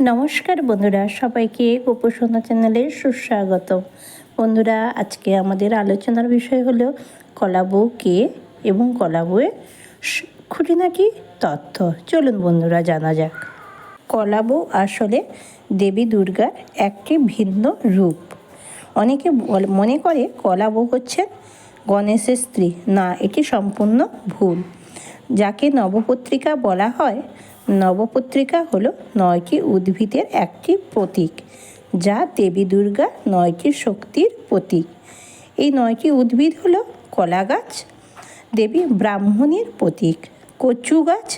নমস্কার বন্ধুরা, সবাইকে গোপসোনা চ্যানেলে সুস্বাগত। বন্ধুরা, আজকে আমাদের আলোচনার বিষয় হলো কলাবউ কে এবং কলাবউয়ের স- খুঁটিনাটি তথ্য চলুন বন্ধুরা, জানা যাক। কলাবউ আসলে দেবী দুর্গার একটি ভিন্ন রূপ। অনেকে মনে করে কলাবউ হচ্ছেন গণেশের স্ত্রী। না, এটি সম্পূর্ণ ভুল। যাকে নবপত্রিকা বলা হয় নবপত্রিকা হলো নয়টি উদ্ভিদের একটি প্রতীক, যা দেবী দুর্গা নয়টি শক্তির প্রতীক। এই নয়টি উদ্ভিদ হলো কলা গাছ দেবী ব্রাহ্মণীর প্রতীক, কচু গাছ,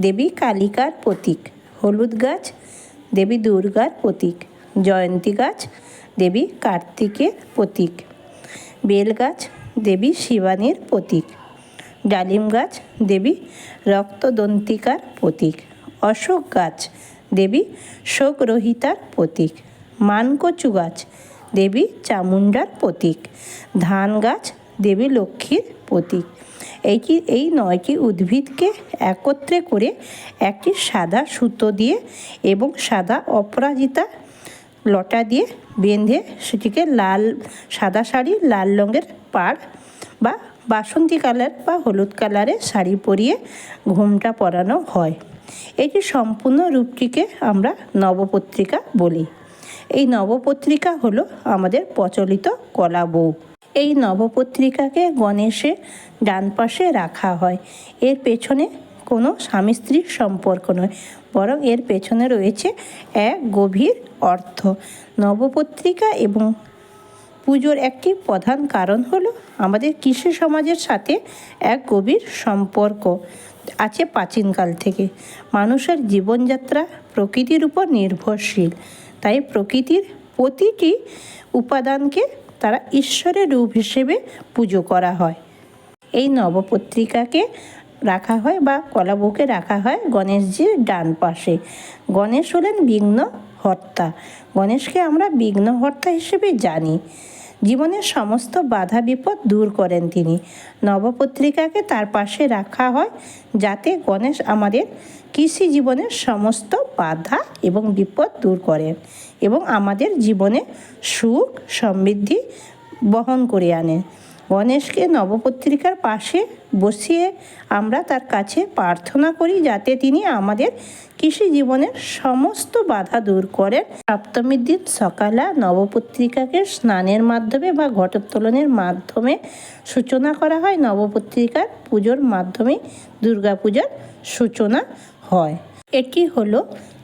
দেবী কালিকার প্রতীক, হলুদ গাছ, দেবী দুর্গার প্রতীক, জয়ন্তী গাছ, দেবী কার্তিকের প্রতীক। বেল গাছ দেবী শিবানীর প্রতীক। ডালিম গাছ, দেবী রক্তদন্তিকার প্রতীক। অশোক গাছ, দেবী শোকরহিতার প্রতীক। মানকচু গাছ, দেবী চামুণ্ডার প্রতীক। ধান গাছ, দেবী লক্ষ্মীর প্রতীক। এইটি এই নয়টি উদ্ভিদকে একত্রে করে একটি সাদা সুতো দিয়ে এবং সাদা অপরাজিতা লটা দিয়ে বেঁধে সেটিকে লাল, সাদা শাড়ি, লাল রঙের পাড় বা বাসন্তী কালার বা হলুদ কালারের শাড়ি পরিয়ে ঘুমটা পরানো হয়। এটি সম্পূর্ণ রূপটিকে আমরা নবপত্রিকা বলি। এই নবপত্রিকা হলো আমাদের প্রচলিত কলা বউ। এই নবপত্রিকাকে গণেশের ডান পাশে রাখা হয়। এর পেছনে কোনো স্বামী স্ত্রীর সম্পর্ক নয়, বরং এর পেছনে রয়েছে এক গভীর অর্থ। নবপত্রিকা এবং পুজোর একটি প্রধান কারণ হলো আমাদের কৃষি সমাজের সাথে এক গভীর সম্পর্ক আছে প্রাচীনকাল থেকে। মানুষের জীবনযাত্রা প্রকৃতির উপর নির্ভরশীল। তাই প্রকৃতির প্রতিটি উপাদানকে তারা ঈশ্বরের রূপ হিসেবে পুজো করা হয়। এই নবপত্রিকাকে রাখা হয় বা কলাবউকে রাখা হয় গণেশজির ডান পাশে। গণেশ হলেন বিঘ্ন হর্তা গণেশকে আমরা বিঘ্নহর্তা হিসেবে জানি। জীবনের সমস্ত বাধা, বিপদ দূর করেন তিনি। নবপত্রিকাকে তার পাশে রাখা হয় যাতে গণেশ আমাদের কৃষি জীবনের সমস্ত বাধা এবং বিপদ দূর করেন এবং আমাদের জীবনে সুখ, সমৃদ্ধি বহন করে আনেন। গণেশকে নবপত্রিকার পাশে বসিয়ে আমরা তার কাছে প্রার্থনা করি যাতে তিনি আমাদের কৃষি জীবনের সমস্ত বাধা দূর করেন। সপ্তমীর দিন সকালে নবপত্রিকাকে স্নানের মাধ্যমে বা ঘটোত্তোলনের মাধ্যমে সূচনা করা হয়। নবপত্রিকার পুজোর মাধ্যমে দুর্গাপূজার সূচনা হয়। এটি হলো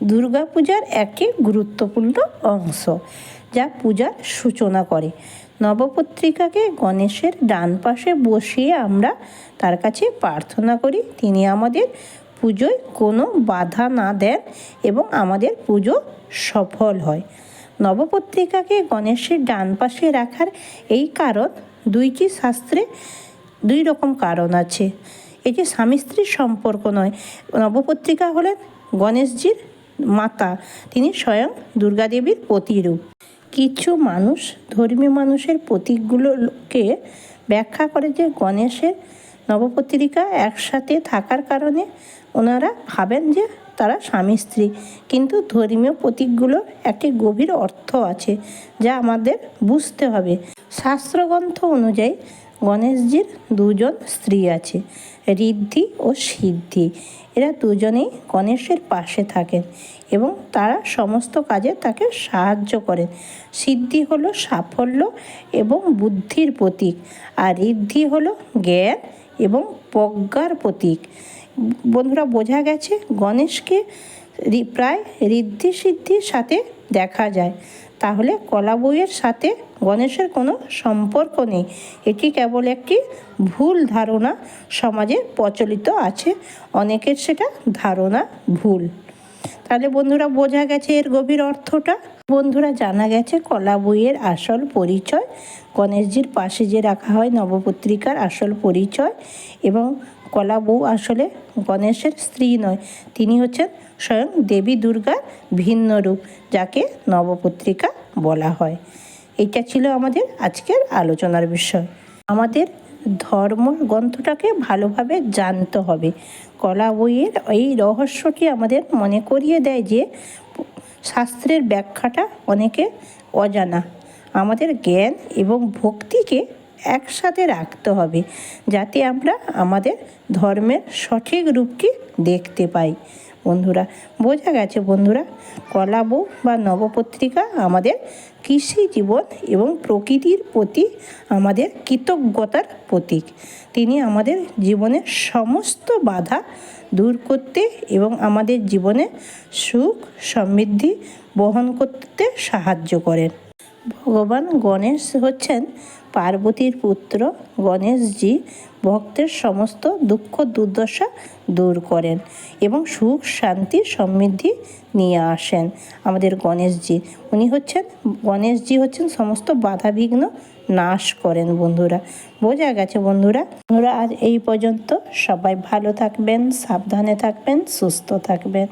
দুর্গাপূজার একটি গুরুত্বপূর্ণ অংশ যা পূজার সূচনা করে। নবপত্রিকাকে গণেশের ডান পাশে বসিয়ে আমরা তার কাছে প্রার্থনা করি। তিনি আমাদের পুজোয় কোনো বাধা না দেন এবং আমাদের পুজো সফল হয়। নবপত্রিকাকে গণেশের ডান পাশে রাখার এই কারণ দুইটি শাস্ত্রে দুই রকম কারণ আছে। এটি স্বামী স্ত্রীর সম্পর্ক নয়। নবপত্রিকা হলেন গণেশজির মাতা। তিনি স্বয়ং দুর্গাদেবীর প্রতিরূপ কিছু মানুষ, ধর্মীয় মানুষের প্রতীকগুলোকে ব্যাখ্যা করে যে গণেশের নবপত্রিকা একসাথে থাকার কারণে ওনারা ভাবেন যে তারা স্বামী স্ত্রী। কিন্তু ধর্মীয় প্রতীকগুলোর একটি গভীর অর্থ আছে, যা আমাদের বুঝতে হবে। শাস্ত্রগ্রন্থ অনুযায়ী গণেশজির দুজন স্ত্রী আছে, ঋদ্ধি ও সিদ্ধি। এরা দুজনেই গণেশের পাশে থাকেন এবং তারা সমস্ত কাজে তাকে সাহায্য করেন। সিদ্ধি হলো সাফল্য এবং বুদ্ধির প্রতীক, আর ঋদ্ধি হলো জ্ঞান এবং প্রজ্ঞার প্রতীক। বন্ধুরা, বোঝা গেছে গণেশকে প্রায় ঋদ্ধি সিদ্ধির সাথে দেখা যায়। তাহলে কলা বইয়ের সাথে গণেশের কোনো সম্পর্ক নেই। এটি কেবল একটি ভুল ধারণা। সমাজে প্রচলিত আছে, অনেকের সেটা ধারণা ভুল। তাহলে বন্ধুরা, বোঝা গেছে এর গভীর অর্থটা? বন্ধুরা, জানা গেছে কলা বইয়ের আসল পরিচয়। গণেশজির পাশে যে রাখা হয় নবপত্রিকার আসল পরিচয় এবং কলা বউ আসলে গণেশের স্ত্রী নয়, তিনি হচ্ছেন স্বয়ং দেবী দুর্গার ভিন্ন রূপ, যাকে নবপত্রিকা বলা হয়। এটা ছিল আমাদের আজকের আলোচনার বিষয়। আমাদের ধর্ম গ্রন্থটাকে ভালোভাবে জানতে হবে। কলা বইয়ের এই রহস্যটি আমাদের মনে করিয়ে দেয় যে, শাস্ত্রের ব্যাখ্যাটা অনেকে অজানা। আমাদের জ্ঞান এবং ভক্তিকে একসাথে রাখতে হবে যাতে আমরা আমাদের ধর্মের সঠিক রূপকে দেখতে পাই। বন্ধুরা, বোঝা গেছে বন্ধুরা কলাবউ বা নবপত্রিকা আমাদের কৃষি জীবন এবং প্রকৃতির প্রতি আমাদের কৃতজ্ঞতার প্রতীক। তিনি আমাদের জীবনের সমস্ত বাধা দূর করতে এবং আমাদের জীবনে সুখ সমৃদ্ধি বহন করতে সাহায্য করেন। ভগবান গণেশ হচ্ছেন পার্বতীর পুত্র গণেশজি ভক্তের সমস্ত দুঃখ দুর্দশা দূর করেন এবং সুখ, শান্তি, সমৃদ্ধি নিয়ে আসেন আমাদের গণেশজি। উনি হচ্ছেন, গণেশজি হচ্ছেন সমস্ত বাধা বিঘ্ন নাশ করেন বন্ধুরা। বোঝা গেছে বন্ধুরা। বন্ধুরা, আজ এই পর্যন্ত সবাই ভালো থাকবেন, সাবধানে থাকবেন, সুস্থ থাকবেন।